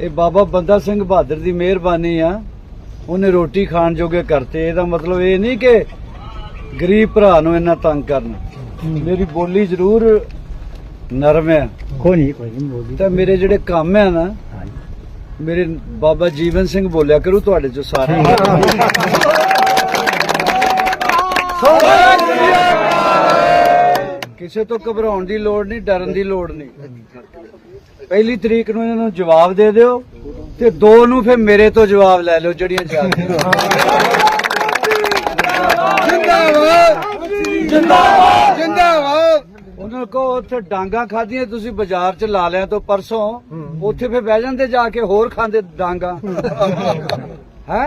ਇਹ ਬਾਬਾ ਬੰਦਾ ਸਿੰਘ ਬਹਾਦਰ ਦੀ ਮਿਹਰਬਾਨੀ ਆ। ਉਹਨੇ ਰੋਟੀ ਖਾਣ ਜੋਗੇ ਕਰਤੇ। ਇਹਦਾ ਮਤਲਬ ਇਹ ਨਹੀਂ ਕਿ ਗਰੀਬ ਭਰਾ ਨੂੰ ਇੰਨਾ ਤੰਗ ਕਰਨਾ। ਮੇਰੀ ਬੋਲੀ ਜ਼ਰੂਰ ਨਰਮ ਹੈ ਕੋਈ ਨਹੀਂ ਕੋਈ ਨਹੀਂ ਬੋਲੀ ਤਾਂ ਮੇਰੇ ਜਿਹੜੇ ਕੰਮ ਆ ਨਾ ਮੇਰੇ ਬਾਬਾ ਜੀਵਨ ਸਿੰਘ ਬੋਲਿਆ ਕਰੂ ਤੁਹਾਡੇ ਚੋਂ ਸਾਰੇ। ਕਿਸੇ ਤੋਂ ਘਬਰਾਉਣ ਦੀ ਲੋੜ ਨਹੀਂ ਡਰਨ ਦੀ ਲੋੜ ਨਹੀਂ। ਪਹਿਲੀ ਤਰੀਕ ਨੂੰ ਇਹਨਾਂ ਨੂੰ ਜਵਾਬ ਦੇ ਦਿਓ ਤੇ ਦੋ ਨੂੰ ਫਿਰ ਮੇਰੇ ਤੋਂ ਜਵਾਬ ਲੈ ਲਓ ਜਿਹੜੀਆਂ ਚਾਹੀਦੀਆਂ ਜਿੰਦਾਬਾਦ ਜਿੰਦਾਬਾਦ। ਜਿੰਦਾਬਾਦ। ਉਹਨਾਂ ਕੋ ਉੱਥੇ ਡਾਂਗਾ ਖਾਧੀਆਂ ਤੁਸੀਂ ਬਾਜ਼ਾਰ 'ਚ ਲਾ ਲਿਆ ਤੋਂ ਪਰਸੋਂ ਉੱਥੇ ਫਿਰ ਬਹਿ ਜਾਂਦੇ ਜਾ ਕੇ ਹੋਰ ਖਾਂਦੇ ਡਾਂਗਾ। ਹੈ?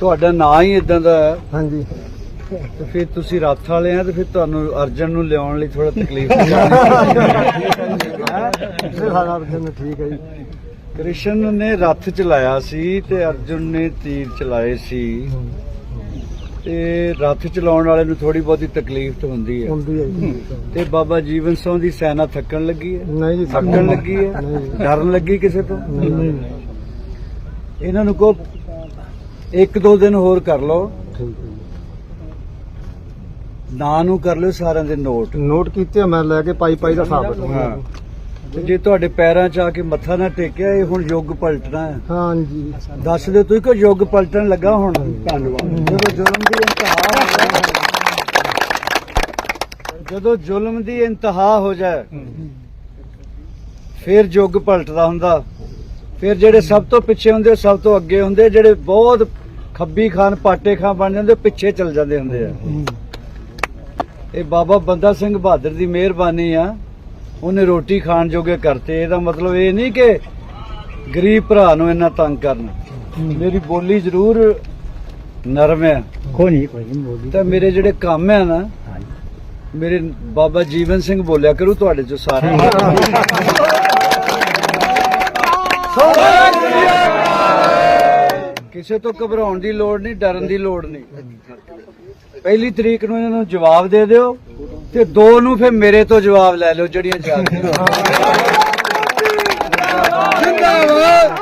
ਤੁਹਾਡਾ ਨਾਂ ਹੀ ਇਦਾਂ ਦਾ ਹੈ। ਹਾਂਜੀ। ਤੇ ਫਿਰ ਤੁਸੀਂ ਰੱਥ ਵਾਲੇ ਆ ਤੇ ਫਿਰ ਤੁਹਾਨੂੰ ਅਰਜਨ ਨੂੰ ਲਿਆਉਣ ਲਈ ਥੋੜਾ ਤਕਲੀਫ ਇਹ ਸਾਡਾ ਅਰਜਨ ਠੀਕ ਹੈ ਜੀ। ਕ੍ਰਿਸ਼ਨ ਨੇ ਰੱਥ ਚਲਾਇਆ ਸੀ ਤੇ ਅਰਜੁਨ ਨੇ ਤੀਰ ਚਲਾਏ ਸੀ। ਤੇ ਰੱਥ ਚਲਾਉਣ ਵਾਲੇ ਨੂੰ ਥੋੜੀ ਬਹੁਤੀ ਤਕਲੀਫ ਤਾਂ ਹੁੰਦੀ ਹੈ। ਹੁੰਦੀ ਹੈ ਜੀ ਤੇ ਬਾਬਾ ਜੀਵਨ ਸਿੰਘ ਦੀ ਸੈਨਾ ਥੱਕਣ ਲੱਗੀ ਹੈ। ਨਹੀਂ ਜੀ ਥੱਕਣ ਲੱਗੀ ਹੈ। ਡਰਨ ਲੱਗੀ ਕਿਸੇ ਤੋਂ? ਨਹੀਂ, ਨਹੀਂ, ਇਹਨਾਂ ਨੂੰ ਕੋ ਇੱਕ ਦੋ ਦਿਨ ਹੋਰ ਕਰ ਲਓ। ਨਾਂ ਨੂੰ ਕਰ ਲਿਓ ਸਾਰਿਆਂ ਦੇ ਨੋਟ। ਨੋਟ ਕੀਤੇ ਮੈਂ ਲੈ ਕੇ ਪਾਈ ਪਾਈ ਦਾ ਹਿਸਾਬ ਹਾਂ। ਤੇ ਜੇ ਤੁਹਾਡੇ ਪੈਰਾਂ 'ਚ ਆ ਕੇ ਮੱਥਾ ਨਾ ਟੇਕਿਆ ਇਹ ਹੁਣ ਯੁੱਗ ਪਲਟਣਾ ਹੈ। ਹਾਂਜੀ। ਦੱਸ ਦਿਓ ਤੁਸੀਂ ਕਿ ਯੁੱਗ ਪਲਟਣ ਲੱਗਾ ਹੁਣ? ਧੰਨਵਾਦ। ਜਦੋਂ ਜ਼ੁਲਮ ਦੀ ਇੰਤਹਾ ਹੋ ਜਾਏ ਜਦੋਂ ਜ਼ੁਲਮ ਦੀ ਇੰਤਹਾ ਹੋ ਜਾਏ ਫਿਰ ਯੁੱਗ ਪਲਟਦਾ ਹੁੰਦਾ। ਫਿਰ ਜਿਹੜੇ ਸਭ ਤੋਂ ਪਿੱਛੇ ਹੁੰਦੇ ਸਭ ਤੋਂ ਅੱਗੇ ਹੁੰਦੇ ਜਿਹੜੇ ਬਹੁਤ ਖੱਬੀ ਖਾਨ ਪਾਟੇ ਖਾਨ ਬਣ ਜਾਂਦੇ ਪਿੱਛੇ ਚਲ ਜਾਂਦੇ ਹੁੰਦੇ ਆ। ਇਹ ਬਾਬਾ ਬੰਦਾ ਸਿੰਘ ਬਹਾਦਰ ਦੀ ਮਿਹਰਬਾਨੀ ਆ। ਉਹਨੇ ਰੋਟੀ ਖਾਣ ਜੋਗੇ ਕਰਤੇ। ਇਹਦਾ ਮਤਲਬ ਇਹ ਨਹੀਂ ਕਿ ਗਰੀਬ ਭਰਾ ਨੂੰ ਇੰਨਾ ਤੰਗ ਕਰਨਾ। ਮੇਰੀ ਬੋਲੀ ਜ਼ਰੂਰ ਨਰਮ ਹੈ। ਕੋਈ ਨਹੀਂ ਕੋਈ ਨਹੀਂ ਬੋਲੀ ਤਾਂ ਮੇਰੇ ਜਿਹੜੇ ਕੰਮ ਆ ਨਾ ਮੇਰੇ ਬਾਬਾ ਜੀਵਨ ਸਿੰਘ ਬੋਲਿਆ ਕਰੂ ਤੁਹਾਡੇ ਚੋਂ ਸਾਰੇ। ਕਿਸੇ ਤੋਂ ਘਬਰਾਉਣ ਦੀ ਲੋੜ ਨਹੀਂ ਡਰਨ ਦੀ ਲੋੜ ਨਹੀਂ। ਪਹਿਲੀ ਤਰੀਕ ਨੂੰ ਇਹਨਾਂ ਨੂੰ ਜਵਾਬ ਦੇ ਦਿਓ। ਤੇ ਦੋ ਨੂੰ ਫਿਰ ਮੇਰੇ ਤੋਂ ਜਵਾਬ ਲੈ ਲਓ ਜਿਹੜੀਆਂ ਚਾਹੀਦੀਆਂ ਜਿੰਦਾਬਾਦ।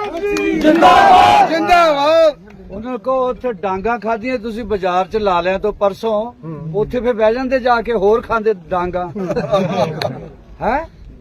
ਜਿੰਦਾਬਾਦ। ਜਿੰਦਾਬਾਦ। ਉਹਨਾਂ ਕੋ ਉੱਥੇ ਡਾਂਗਾ ਖਾਧੀਆਂ ਤੁਸੀਂ ਬਾਜ਼ਾਰ 'ਚ ਲਾ ਲਿਆ ਤੋਂ ਪਰਸੋਂ ਉੱਥੇ ਫਿਰ ਬਹਿ ਜਾਂਦੇ ਜਾ ਕੇ ਹੋਰ ਖਾਂਦੇ ਡਾਂਗਾ। ਹੈ?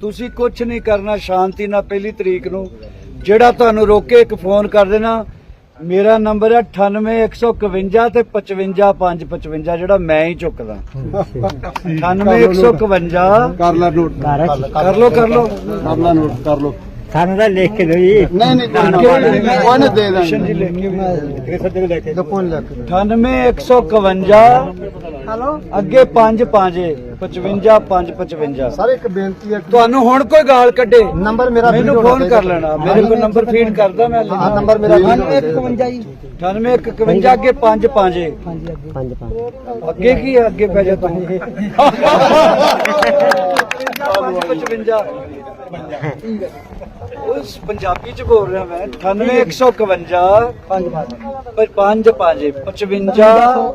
ਤੁਸੀਂ ਕੁਛ ਨਹੀਂ ਕਰਨਾ ਸ਼ਾਂਤੀ ਨਾਲ ਪਹਿਲੀ ਤਰੀਕ ਨੂੰ ਜਿਹੜਾ ਤੁਹਾਨੂੰ ਰੋਕੇ ਇੱਕ ਫੋਨ ਕਰ ਦੇਣਾ ਮੇਰਾ ਨੰਬਰ ਹੈ 98151 ਤੇ 55555 ਜਿਹੜਾ ਮੈਂ ਹੀ ਚੁੱਕਦਾ। 98151 ਕਰ ਲੈ ਨੋਟ। ਕਰ। ਲੋ ਕਰ ਲੋ। ਕਰ ਲੈ ਨੋਟ ਕਰ ਲੋ ਸਾਨੂੰ ਤਾਂ ਲਿਖ ਕੇ ਦਿਓ ਜੀ। ਨਹੀਂ ਨਹੀਂ ਕੋਈ ਦੇ ਕ੍ਰਿਸ਼ਨ ਜੀ ਦੇਣਾ ਲੈ ਕੇ ਲੈ ਕੇ ਗੱਪੋਂ ਲੈ ਕੇ 98151 ਹਲੋ? ਅੱਗੇ 5 5 55 5 55 ਸਾਰੇ ਇੱਕ ਬੇਨਤੀ ਹੈ ਤੁਹਾਨੂੰ ਹੁਣ ਕੋਈ ਗਾਲ ਕੱਢੇ। ਨੰਬਰ ਮੇਰਾ ਮੈਨੂੰ ਫੋਨ ਕਰ ਲੈਣਾ। ਮੇਰੇ ਕੋਲ ਨੰਬਰ ਫੀਡ ਕਰਦਾ ਮੈਂ ਹਾਂ ਨੰਬਰ ਮੇਰਾ 9151 ਜੀ 9851 ਅੱਗੇ 5 5 ਪੰਜ ਪੰਜ। ਅੱਗੇ ਕੀ ਹੈ? ਅੱਗੇ ਪੈ ਜਾ ਤੂੰ। 55 ਉਸ ਪੰਜਾਬੀ ਚ ਬੋਲ ਰਿਹਾ ਮੈਂ 98151 5 5 55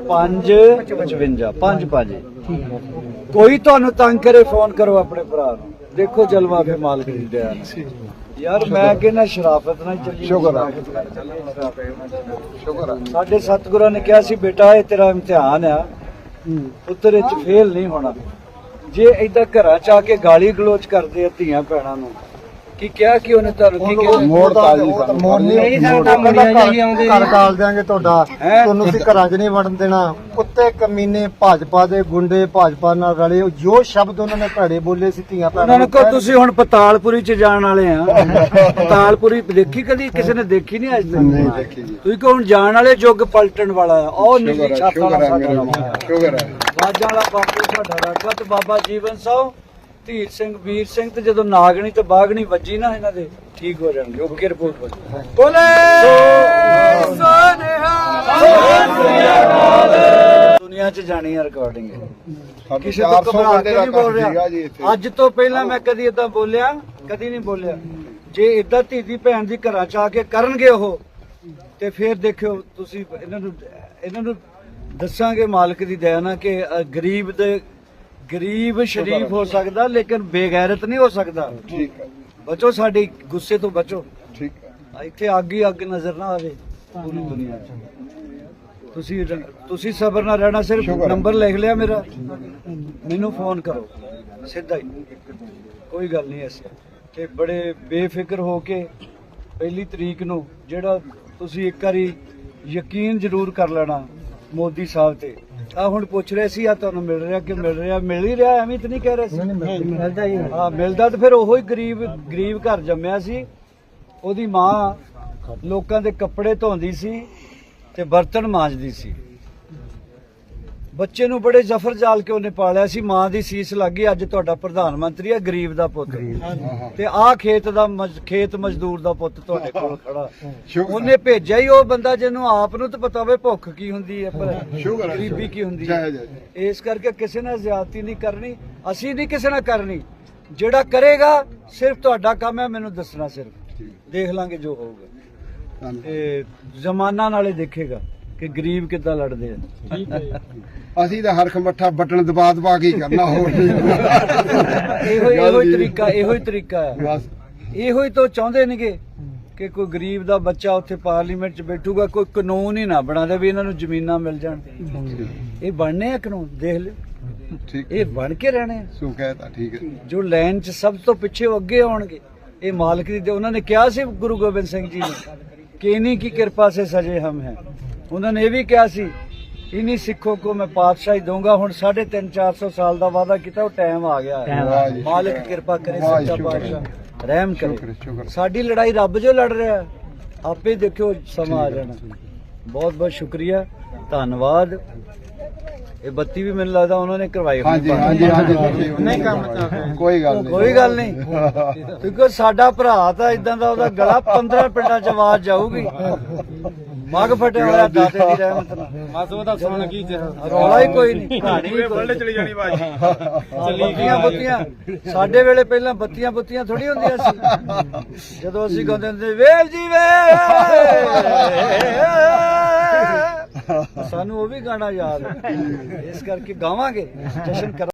5 55 5 5 ਕੋਈ ਤੁਹਾਨੂੰ ਤੰਗ ਕਰੇ ਫੋਨ ਕਰੋ ਆਪਣੇ ਭਰਾ ਨੂੰ। ਦੇਖੋ ਜਲਵਾ ਫੇ ਮਾਲਕ ਦੀ ਦਇਆ। ਯਾਰ ਮੈਂ ਕਹਿੰਦਾ ਸ਼ਰਾਫਤ ਨਾਲ ਚੱਲੀ। ਸ਼ੁਕਰ ਆ। ਸ਼ੁਕਰ ਆ। ਸਾਡੇ ਸਤਿਗੁਰਾਂ ਨੇ ਕਿਹਾ ਸੀ ਬੇਟਾ ਇਹ ਤੇਰਾ ਇਮਤਿਹਾਨ ਆ। ਪੁੱਤਰ ਇਹ ਚ ਫੇਲ ਨਹੀਂ ਹੋਣਾ। ਜੇ ਏਦਾਂ ਘਰਾਂ ਚ ਆ ਕੇ ਗਾਲੀ ਗਲੋਚ ਕਰਦੇ ਆ ਧੀਆਂ ਭੈਣਾਂ ਨੂੰ ਕੀ ਕਿਹਾ ਕਿ ਉਹਨੇ ਤੁਹਾਨੂੰ ਕੀ ਕਿਹਾ? ਮੋੜ ਤਾਜੀ ਸਾਨੂੰ। ਮੋੜ ਨਹੀਂ ਸਾਨੂੰ ਮੁੰਡਿਆਂ ਜੀ ਆਉਂਦੇ। ਘਰ ਕਾਲ ਦਿਆਂਗੇ ਤੁਹਾਡਾ? ਤੁਹਾਨੂੰ ਅਸੀਂ ਘਰਾਂ 'ਚ ਨਹੀਂ ਵੜਨ ਦੇਣਾ। ਕੁੱਤੇ ਕਮੀਨੇ ਭਾਜਪਾ ਦੇ ਗੁੰਡੇ ਭਾਜਪਾ ਨਾਲ ਰਲੇ ਉਹ ਜੋ ਸ਼ਬਦ ਉਹਨਾਂ ਨੇ ਭੜੇ ਬੋਲੇ ਸੀ ਧੀਆਂ ਉਹਨਾਂ ਨੂੰ ਕਹੋ ਤੁਸੀਂ ਹੁਣ ਪਤਾਲਪੁਰੀ ਚ ਜਾਣ ਵਾਲੇ ਆ। ਪਤਾਲਪੁਰੀ ਦੇਖੀ ਕਦੀ? ਕਿਸੇ ਨੇ ਦੇਖੀ ਨਹੀਂ ਅੱਜ ਨਹੀਂ ਤੱਕ ਦੇਖੀ ਜੀ। ਤੁਸੀਂ ਕਹੋ ਹੁਣ ਜਾਣ ਵਾਲੇ ਯੁੱਗ ਪਲਟਣ ਵਾਲਾ ਆ। ਉਹ ਨੀਲੀ ਸ਼ੁਕਰ ਹੈ ਛਾਤਾਂ ਵਾਲਾ ਸਾਡਾ। ਸ਼ੁਕਰ ਹੈ। ਬਾਜਾਂ ਵਾਲਾ ਬਾਪੂ ਸਾਡਾ ਰਾਜਾ ਤੇ ਬਾਬਾ ਜੀਵਨ ਸਾਹ। ਧੀਰ ਸਿੰਘ ਵੀਰ ਸਿੰਘ ਤੇ ਜਦੋਂ ਨਾਗਣੀ ਤੇ ਬਾਗਣੀ ਵੱਜੀ ਨਾ ਇਹਨਾਂ ਦੇ ਠੀਕ ਹੋ ਜਾਣਗੇ ਓਕੇ ਰਿਪੋਰਟ ਜਾਊ। ਬੋਲੇ। ਸੋਨਿਹਾ ਦੁਨੀਆ 'ਚ ਜਾਣੀ ਹੈ ਰਿਕਾਰਡਿੰਗ ਕਿਸੇ ਤੋਂ 400 ਘਬਰਾ ਕੇ ਨਹੀਂ ਬੋਲ ਰਿਹਾ। ਅੱਜ ਤੋਂ ਪਹਿਲਾਂ ਮੈਂ ਕਦੀ ਇਦਾਂ ਬੋਲਿਆ ਕਦੀ ਨਹੀਂ ਬੋਲਿਆ। ਜੇ ਇਦਾਂ ਧੀ ਦੀ ਭੈਣ ਦੀ ਘਰਾਂ 'ਚ ਆ ਕੇ ਕਰਨਗੇ ਉਹ ਤੇ ਫਿਰ ਦੇਖਿਓ ਤੁਸੀਂ ਇਹਨਾਂ ਨੂੰ ਇਹਨਾਂ ਨੂੰ ਦੱਸਾਂਗੇ ਮਾਲਕ ਦੀ ਦਇਆ ਨਾਲ ਕਿ ਗਰੀਬ ਦੇ ਗਰੀਬ ਸ਼ਰੀਫ ਹੋ ਸਕਦਾ ਲੇਕਿਨ ਬੇਗੈਰਤ ਨਹੀਂ ਹੋ ਸਕਦਾ। ਠੀਕ ਹੈ। ਬਚੋ ਸਾਡੇ ਗੁੱਸੇ ਤੋਂ ਬਚੋ। ਠੀਕ ਹੈ। ਇੱਥੇ ਅੱਗ ਹੀ ਅੱਗ ਨਜ਼ਰ ਨਾ ਆਵੇ। ਪੂਰੀ ਦੁਨੀਆ 'ਚ। ਤੁਸੀਂ ਤੁਸੀਂ ਸਬਰ ਨਾਲ ਰਹਿਣਾ ਸਿਰਫ। ਨੰਬਰ ਲਿਖ ਲਿਆ ਮੇਰਾ। ਮੈਨੂੰ ਫੋਨ ਕਰੋ। ਸਿੱਧਾ ਹੀ। ਕੋਈ ਗੱਲ ਨਹੀਂ ਐਸੀ। ਤੇ ਬੜੇ ਬੇਫਿਕਰ ਹੋ ਕੇ ਪਹਿਲੀ ਤਰੀਕ ਨੂੰ ਜਿਹੜਾ ਤੁਸੀਂ ਇੱਕ ਵਾਰੀ ਯਕੀਨ ਜ਼ਰੂਰ ਕਰ ਲੈਣਾ ਮੋਦੀ ਸਾਹਿਬ ਤੇ। ਆ ਹੁਣ ਪੁੱਛ ਰਹੇ ਸੀ ਆ ਤੁਹਾਨੂੰ ਮਿਲ ਰਿਹਾ ਕਿ ਮਿਲ ਰਿਹਾ? ਮਿਲ ਹੀ ਰਿਹਾ ਐਵੇਂ ਤਾਂ ਨਹੀਂ ਕਹਿ ਰਹੇ ਸੀ। ਮਿਲਦਾ ਹੀ ਹਾਂ। ਮਿਲਦਾ ਤੇ ਫਿਰ ਉਹੋ ਹੀ ਗਰੀਬ ਗਰੀਬ ਘਰ ਜੰਮਿਆ ਸੀ। ਉਹਦੀ ਮਾਂ ਲੋਕਾਂ ਦੇ ਕੱਪੜੇ ਧੋਂਦੀ ਸੀ ਤੇ ਬਰਤਨ ਮਾਂਜਦੀ ਸੀ। ਬੱਚੇ ਨੂੰ ਬੜੇ ਜ਼ਫਰ ਜਾਲ ਕੇ ਉਹਨੇ ਪਾਲਿਆ ਸੀ ਮਾਂ ਦੀ ਸੀਸ ਲੱਗੀ ਅੱਜ ਤੁਹਾਡਾ ਪ੍ਰਧਾਨ ਮੰਤਰੀ ਆ ਗਰੀਬ ਦਾ ਪੁੱਤ। ਤੇ ਆਹ ਖੇਤ ਦਾ ਖੇਤ ਮਜ਼ਦੂਰ ਦਾ ਪੁੱਤ ਤੁਹਾਡੇ ਕੋਲ ਖੜਾ। ਉਹਨੇ ਭੇਜਿਆ ਹੀ ਉਹ ਬੰਦਾ ਜਿਹਨੂੰ ਆਪ ਨੂੰ ਤਾਂ ਪਤਾ ਹੋਵੇ ਭੁੱਖ ਕੀ ਹੁੰਦੀ ਹੈ ਪਰ ਗਰੀਬੀ ਕੀ ਹੁੰਦੀ ਹੈ। ਇਸ ਕਰਕੇ ਕਿਸੇ ਨਾਲ ਜ਼ਿਆਦਤੀ ਨਹੀਂ ਕਰਨੀ ਅਸੀਂ ਨਹੀਂ ਕਿਸੇ ਨਾਲ ਕਰਨੀ। ਜਿਹੜਾ ਕਰੇਗਾ ਸਿਰਫ ਤੁਹਾਡਾ ਕੰਮ ਹੈ ਮੈਨੂੰ ਦੱਸਣਾ ਸਿਰਫ। ਦੇਖ ਲਾਂਗੇ ਜੋ ਹੋਊਗਾ। ਤੇ ਜ਼ਮਾਨਾ ਨਾਲੇ ਦੇਖੇਗਾ। ਕਿ ਗਰੀਬ ਕਿੱਦਾਂ ਲੜਦੇ ਆ? ਠੀਕ ਹੈ ਅਸੀਂ ਤਾਂ ਹਰਖ ਮੱਠਾ ਬਟਨ ਦਬਾ ਦਬਾ ਕੇ ਕਰਨਾ ਹੋਰ ਨਹੀਂ ਇਹੋ ਇਹੋ ਹੀ ਤਰੀਕਾ ਇਹੋ ਹੀ ਤਰੀਕਾ ਹੈ। ਇਹੋ ਹੀ ਤੋਂ ਚਾਹੁੰਦੇ ਨੇਗੇ ਕਿ ਕੋਈ ਗਰੀਬ ਦਾ ਬੱਚਾ ਉੱਥੇ ਪਾਰਲੀਮੈਂਟ 'ਚ ਬੈਠੂਗਾ ਕੋਈ ਕਾਨੂੰਨ ਹੀ ਨਾ ਬਣਾ ਦੇ ਵੀ ਇਹਨਾਂ ਨੂੰ ਜ਼ਮੀਨਾਂ ਮਿਲ ਜਾਣ। ਇਹ ਬਣਨੇ ਆ ਕਾਨੂੰਨ ਦੇਖ ਲਿਓ। ਠੀਕ। ਇਹ ਬਣ ਕੇ ਰਹਿਣੇ ਸੋ ਕਹਿਤਾ ਠੀਕ ਹੈ। ਜੋ ਲਾਈਨ 'ਚ ਸਭ ਤੋਂ ਪਿੱਛੇ ਉਹ ਅੱਗੇ ਆਉਣਗੇ ਇਹ ਮਾਲਕ ਦੀ ਉਹਨਾਂ ਨੇ ਕਿਹਾ ਸੀ ਗੁਰੂ ਗੋਬਿੰਦ ਸਿੰਘ ਜੀ ਨੇ ਕਿ ਇਨੀ ਕੀ ਕਿਰਪਾ ਸੇ ਸਜੇ ਹਮ ਹੈ। ਉਹਨਾਂ ਨੇ ਇਹ ਵੀ ਕਿਹਾ ਸੀ ਇन्हीं ਸਿੱਖੋ ਕੋ ਮੈਂ ਪਾਤਸ਼ਾਹੀ ਦਊਂਗਾ। ਹੁਣ 3.5 400 ਸਾਲ ਦਾ ਵਾਅਦਾ ਕੀਤਾ ਉਹ ਟਾਈਮ ਆ ਗਿਆ ਹੈ। ਮਾਲਕ। ਕਿਰਪਾ ਕਰੇ ਸੱਚਾ। ਪਾਤਸ਼ਾਹ ਰਹਿਮ ਕਰੇ। ਸਾਡੀ ਲੜਾਈ ਰੱਬ ਜੋ ਲੜ ਰਿਹਾ। ਆਪੇ ਦੇਖਿਓ ਸਮਾਂ ਆ ਜਾਣਾ। ਬਹੁਤ ਬਹੁਤ ਸ਼ੁਕਰੀਆ। ਧੰਨਵਾਦ। ਇਹ ਬੱਤੀ ਵੀ ਮੈਨੂੰ ਲੱਗਦਾ ਉਹਨਾਂ ਨੇ ਕਰਵਾਈ ਹੋਣੀ। ਹਾਂਜੀ। ਹਾਂਜੀ ਹਾਂਜੀ ਨਹੀਂ ਕੰਮ ਕੋਈ ਗੱਲ ਨਹੀਂ। ਕੋਈ ਗੱਲ ਨਹੀਂ। ਕਿਉਂਕਿ ਸਾਡਾ ਭਰਾ ਤਾਂ ਇਦਾਂ ਦਾ ਉਹਦਾ ਗਲਾ 15 ਪਿੰਡਾਂ ਚ ਆਵਾਜ਼ ਜਾਊਗੀ। ਮਗ ਫਟਿਆ ਹੋਇਆ ਦਾਤੇ ਦੀ ਰਹਿਮਤ ਨਾਲ। ਮਾਸੂ ਦਾ ਸੁਣ ਕੀ ਰੌਲਾ ਹੀ ਕੋਈ ਨਹੀਂ। ਕਹਾਣੀ ਵੀ ਕੋਈ ਚਲੀ ਜਾਣੀ ਬਾਜੀ। ਬੱਤੀਆਂ ਬੁੱਤੀਆਂ ਸਾਡੇ ਵੇਲੇ ਪਹਿਲਾਂ ਬੱਤੀਆਂ ਬੁੱਤੀਆਂ ਥੋੜੀ ਹੁੰਦੀਆਂ ਸੀ। ਜਦੋਂ ਅਸੀਂ ਗਾਉਂਦੇ ਹੁੰਦੇ ਵੇਲ ਜੀ ਵੇ ਸਾਨੂੰ ਉਹ ਵੀ ਗਾਣਾ ਯਾਦ ਹੈ। ਇਸ ਕਰਕੇ ਗਾਵਾਂਗੇ। ਜਸ਼ਨ